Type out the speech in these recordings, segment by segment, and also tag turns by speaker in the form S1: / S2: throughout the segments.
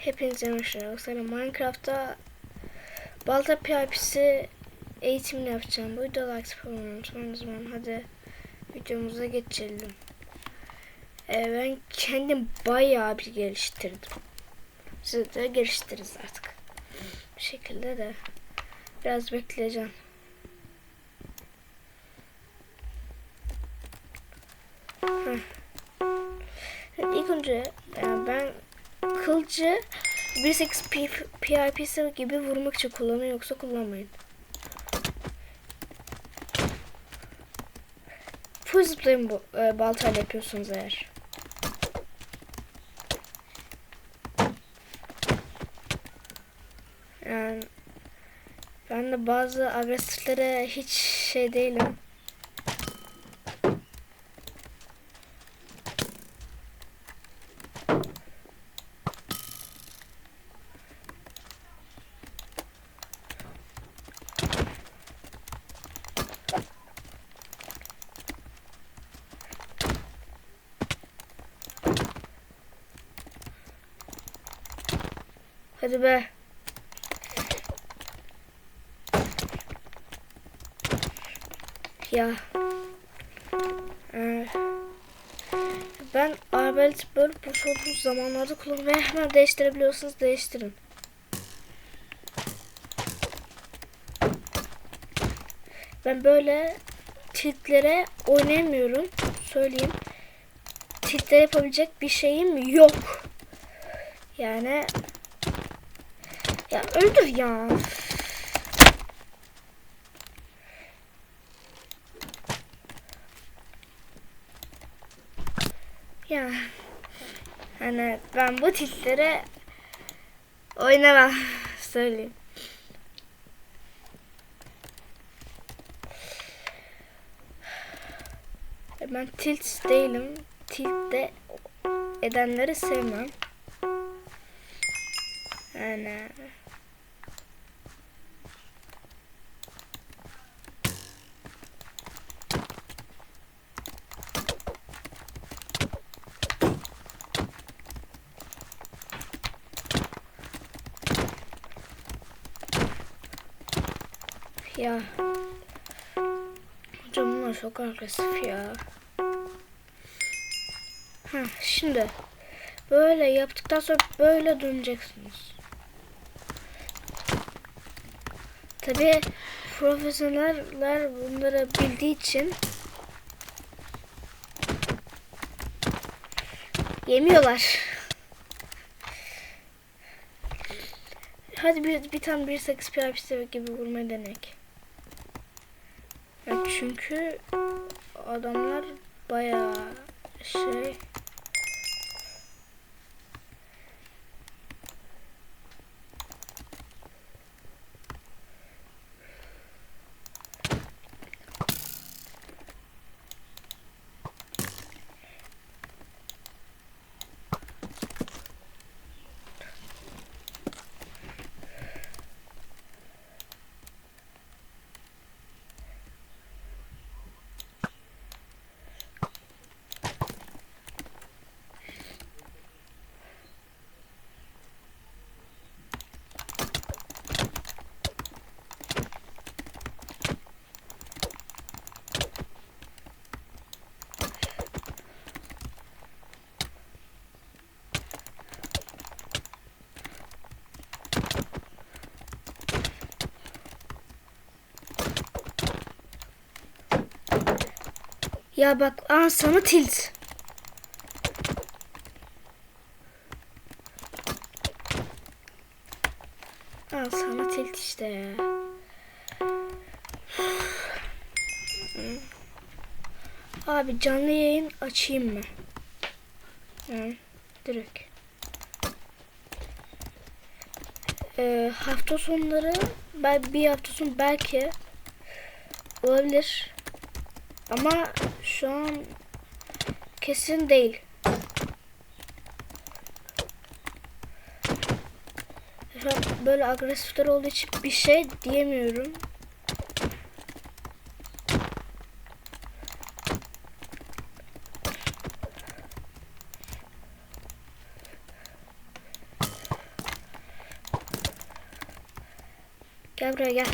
S1: Hepinize merhaba. Minecraft'ta balta PvP'si eğitimini yapacağım. Bu videoda like yapamıyorum. hadi videomuza geçelim. Ee, ben kendim bayağı bir geliştirdim. Siz de geliştiririz artık. Bu şekilde de biraz bekleyeceğim. Kılıcı 1.8 PIP'si gibi vurmak için kullanın yoksa kullanmayın. Full zıplayın bu e, baltayla yapıyorsunuz eğer. Yani ben de bazı agresiflere hiç şey değilim. Hadi be. Ya. Ben arbelet böyle boş olduğu zamanlarda kullan ve hemen değiştirebiliyorsunuz değiştirin. Ben böyle tiltlere oynayamıyorum. Söyleyeyim. Tiltlere yapabilecek bir şeyim yok. Yani ya öldür ya. Ya. Hani ben bu tiplere oynamam söyleyeyim. Ben tilt değilim. Tilt de edenleri sevmem. Yani Ya. Hocam bunlar çok agresif ya. Ha şimdi böyle yaptıktan sonra böyle döneceksiniz. Tabi profesyoneller bunları bildiği için yemiyorlar. Hadi bir, bir tane bir 8 PvP'si gibi vurmayı denek. Ya çünkü adamlar bayağı şey Ya bak aa sana tilt. Al sana tilt işte ya. Abi canlı yayın açayım mı? Hı, direkt. Ee, hafta sonları ben bir hafta son belki olabilir. Ama şu an kesin değil. Böyle agresifler olduğu için bir şey diyemiyorum. Gel buraya gel.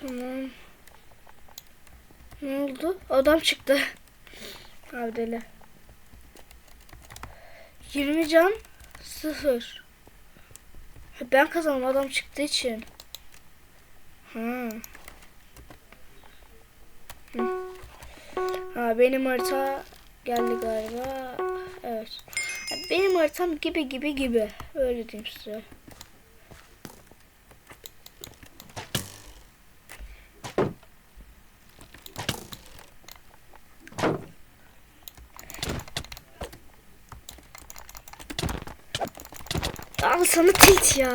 S1: Tamam. Ne oldu? Adam çıktı. Abi deli. 20 can 0. Ben kazandım adam çıktığı için. Ha. Hı. Ha benim harita geldi galiba. Evet. Benim haritam gibi gibi gibi. Öyle diyeyim size. Al sana tilt ya.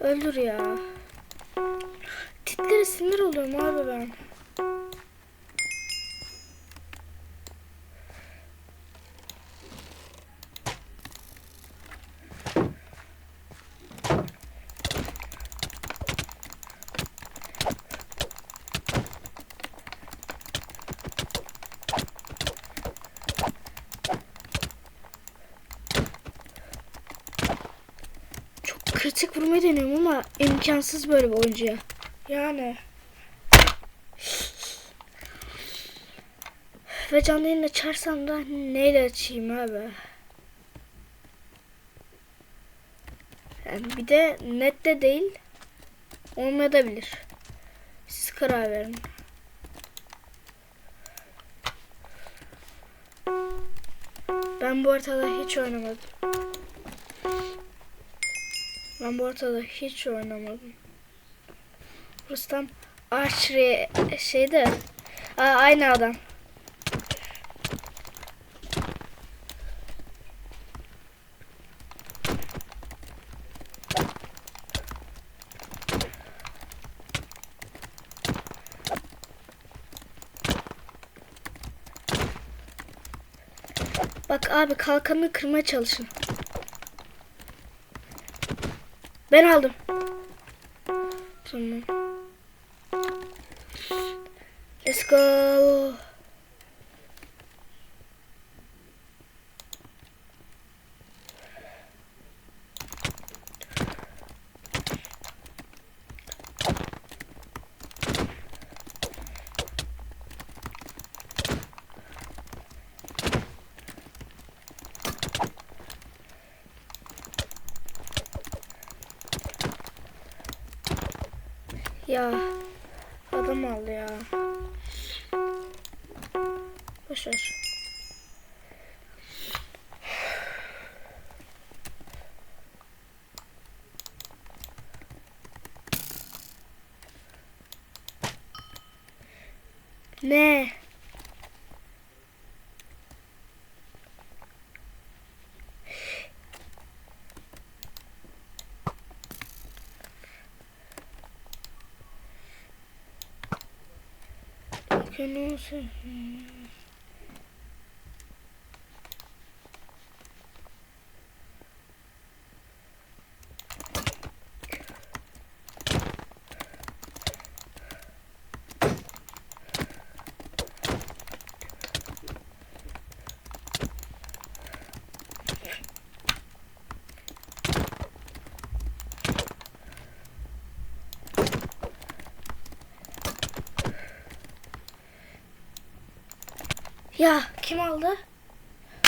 S1: Öldür ya. Titlere sinir oluyorum abi ben. Çok kritik vurmayı deniyorum ama imkansız böyle bir oyuncuya. Yani. Ve canlı yayın açarsam da neyle açayım abi? Yani bir de nette değil olmayabilir. Siz karar verin. Ben bu haritada hiç oynamadım. Ben bu haritada hiç oynamadım. Burası tam archery şeyde. Aa, aynı adam. Bak abi kalkanını kırmaya çalışın. Ben aldım. Tamam. Let's go. Ya adam aldı ya. Boş ver. Ne? Canım Ya kim aldı?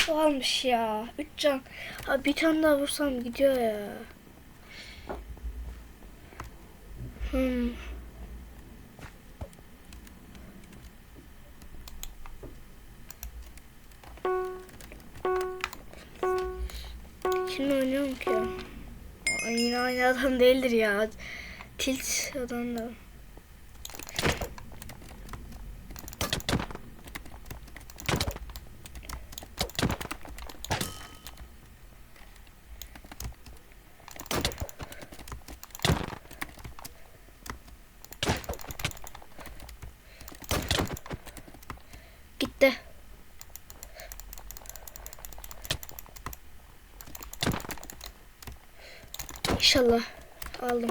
S1: O almış ya. Üç can. Ha, bir tane daha vursam gidiyor ya. Hmm. Kimle oynuyorum ki? Yine aynı adam değildir ya. Tilt adam da. İnşallah aldım.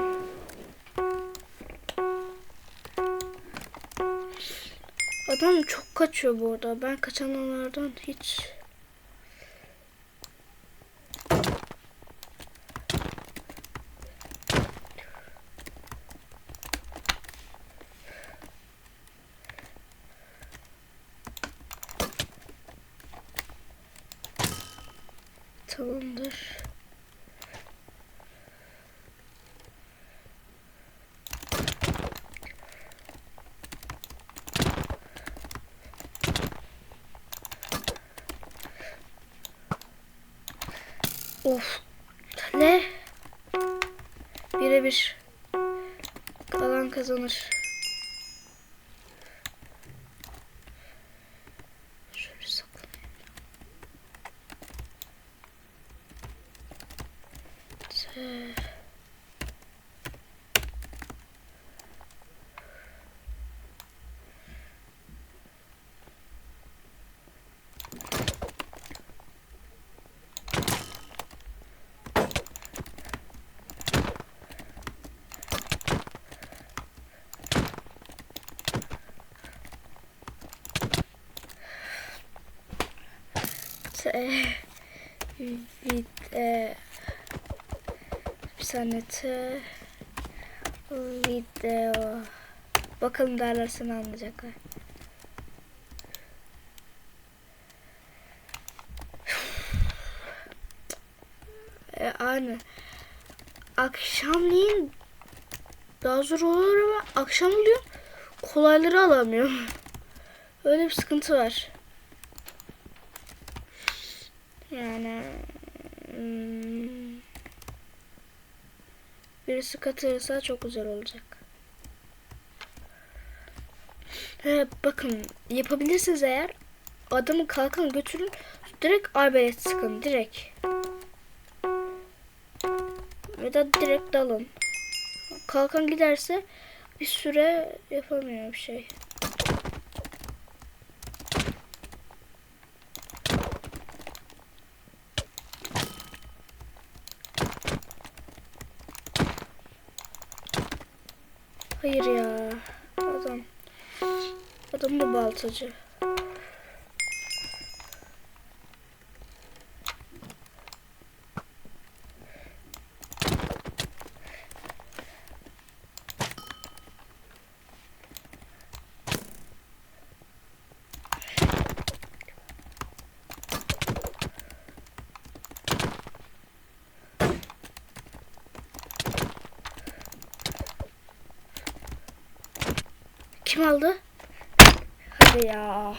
S1: Adam çok kaçıyor bu arada. Ben kaçanlardan hiç Tamamdır. Of. Ne? Birebir. Kalan kazanır. Vid e, T video bakalım derlersini anlayacaklar. E, aynı. Akşamleyin daha zor olur ama akşam oluyor kolayları alamıyorum. Öyle bir sıkıntı var. Yani hmm, birisi katılırsa çok güzel olacak. He, bakın yapabilirsiniz eğer adamı kalkan götürün direkt arbelet sıkın direkt. Ya da direkt dalın. Kalkan giderse bir süre yapamıyor bir şey. Hayır ya. Adam. Adam da baltacı. Kim aldı? Hadi ya.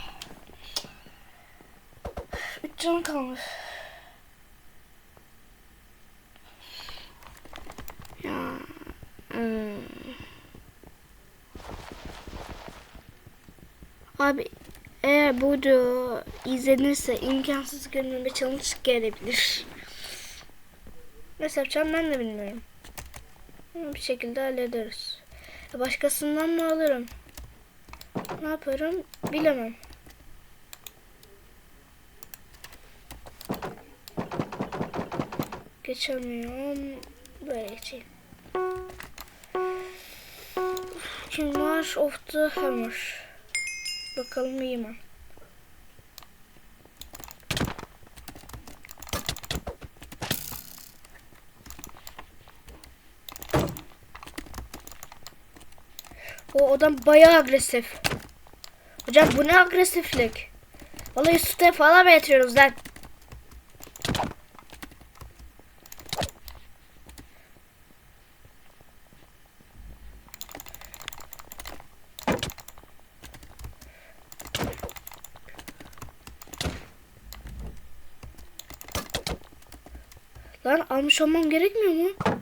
S1: Üç can kalmış. Ya. hmm. Abi eğer bu video izlenirse imkansız görünme challenge gelebilir. Nasıl yapacağım ben de bilmiyorum. Bir şekilde hallederiz. Başkasından mı alırım? Ne yaparım bilemem. Geçemiyorum. Böyle geçeyim. Kim var? Of the Hammer. Bakalım iyi mi? O adam bayağı agresif. Hocam bu ne agresiflik? Vallahi süte falan mı yatırıyoruz lan? Lan almış olmam gerekmiyor mu?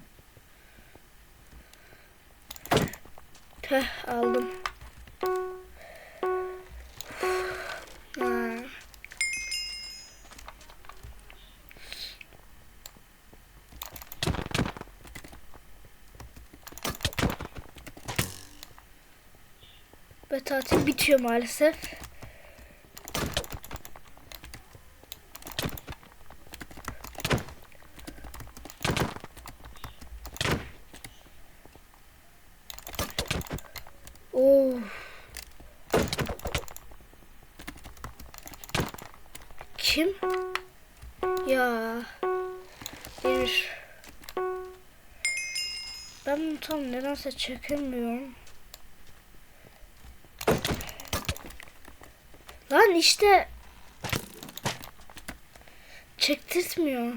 S1: atıyor maalesef. Oh. Kim? Ya. Demir. Ben bunu tam nedense çekemiyorum. Lan işte çektirtmiyor.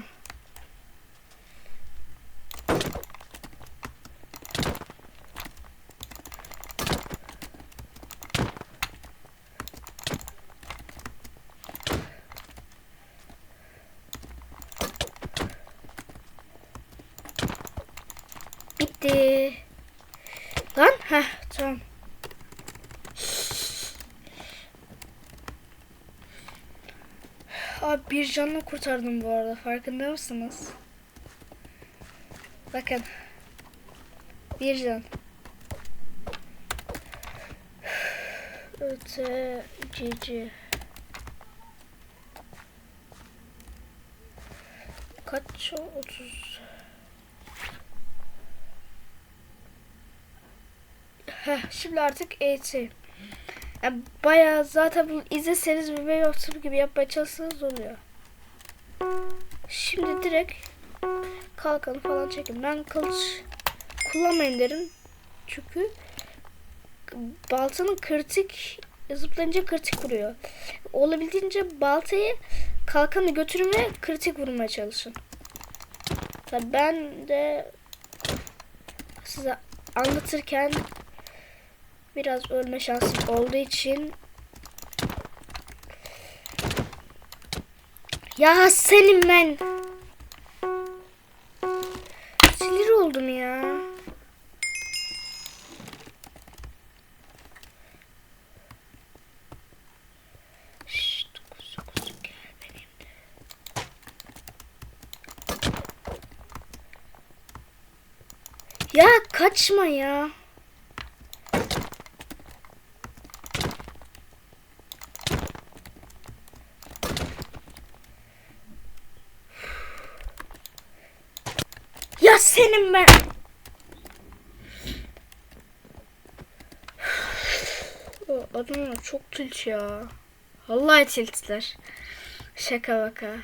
S1: Bitti. Lan heh tamam. Abi bir canla kurtardım bu arada farkında mısınız? Bakın. Bir can. Öte cici. Kaç o? 30. Heh, şimdi artık eğitim. Yani bayağı zaten bunu izleseniz web yaptığım gibi yapmaya çalışsanız oluyor. Şimdi direkt kalkanı falan çekin. Ben kılıç kullanmayın derim. Çünkü baltanın kritik zıplayınca kritik vuruyor. Olabildiğince baltayı kalkanı götürün ve kritik vurmaya çalışın. Tabii ben de size anlatırken biraz ölme şansım olduğu için ya senin ben sinir oldum ya. Ya kaçma ya. Ya senin ben. Adamlar çok tilt ya. Vallahi tiltler. Şaka baka.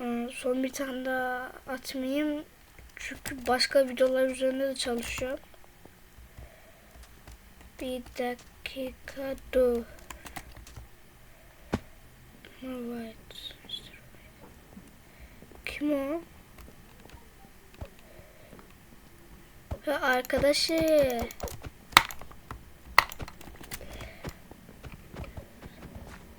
S1: Ee, Son bir tane daha atmayayım. Çünkü başka videolar üzerinde de çalışıyorum. Bir dakika dur. Evet. Kim o? Ha, arkadaşı.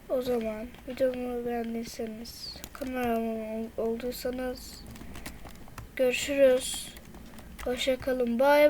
S1: O zaman videomu beğendiyseniz, kanalıma olduysanız görüşürüz. Hoşça kalın. Bye.